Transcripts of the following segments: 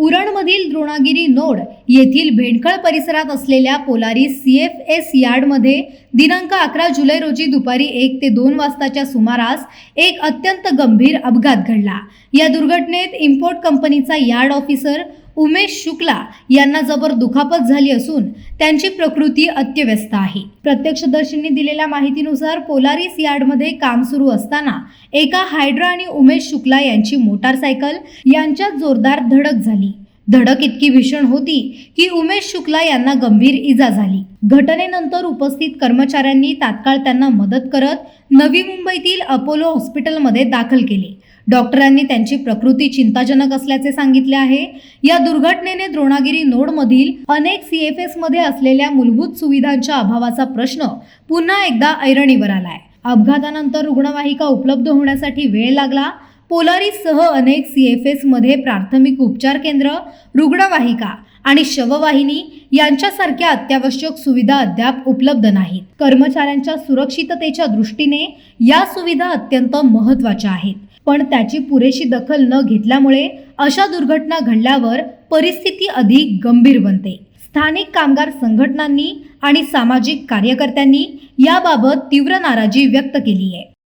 उरणमधील Dronagiri node येथील भेंडखळ परिसरात असलेल्या पोलारी सी एफ एस यार्डमध्ये दिनांक अकरा जुलै रोजी दुपारी एक ते दोन वाजताच्या सुमारास एक अत्यंत गंभीर अपघात घडला. या दुर्घटनेत इम्पोर्ट कंपनीचा यार्ड ऑफिसर उमेश शुक्ला यांना जबर दुखापत झाली असून त्यांची प्रकृती अत्यव्यस्त आहे. प्रत्यक्षदर्शींनी दिलेल्या माहितीनुसार पोलारिस यार्डमध्ये काम सुरू असताना एका हायड्रा आणि उमेश शुक्ला यांची मोटारसायकल यांच्यात जोरदार धडक झाली. धडक इतकी भीषण होती की उमेश शुक्ला यांना गंभीर इजा झाली. घटनेनंतर उपस्थित कर्मचाऱ्यांनी तात्काळ त्यांना मदत करत नवी मुंबईतील अपोलो हॉस्पिटलमध्ये दाखल केले. डॉक्टरांनी त्यांची प्रकृती चिंताजनक असल्याचे सांगितले आहे. या दुर्घटनेने द्रोणागिरी नोडमधील अनेक सीएफएसमध्ये असलेल्या मूलभूत सुविधांच्या अभावाचा प्रश्न पुन्हा एकदा ऐरणीवर आलाय. अपघातानंतर रुग्णवाहिका उपलब्ध होण्यासाठी वेळ लागला. पोलारीससह अनेक सीएफएसमध्ये प्राथमिक उपचार केंद्र रुग्णवाहिका आणि शववाहिनी यांच्यासारख्या अत्यावश्यक सुविधा अद्याप उपलब्ध नाहीत. कर्मचाऱ्यांच्या सुरक्षिततेच्या दृष्टीने या सुविधा अत्यंत महत्त्वाच्या आहेत. पण त्याची पुरेशी दखल न घेतल्यामुळे अशा दुर्घटना घडल्यावर परिस्थिती अधिक गंभीर बनते. स्थानिक कामगार संघटनांनी आणि सामाजिक कार्यकर्त्यांनी याबाबत तीव्र नाराजी व्यक्त केली आहे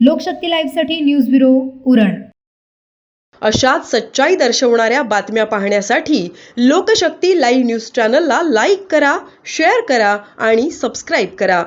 लोकशक्ती लाईव्हसाठी न्यूज ब्युरो उरण. अशाच सच्चाई दर्शवणाऱ्या बातम्या पाहण्यासाठी लोकशक्ती लाईव्ह न्यूज चॅनलला लाईक करा शेअर करा आणि सबस्क्राईब करा.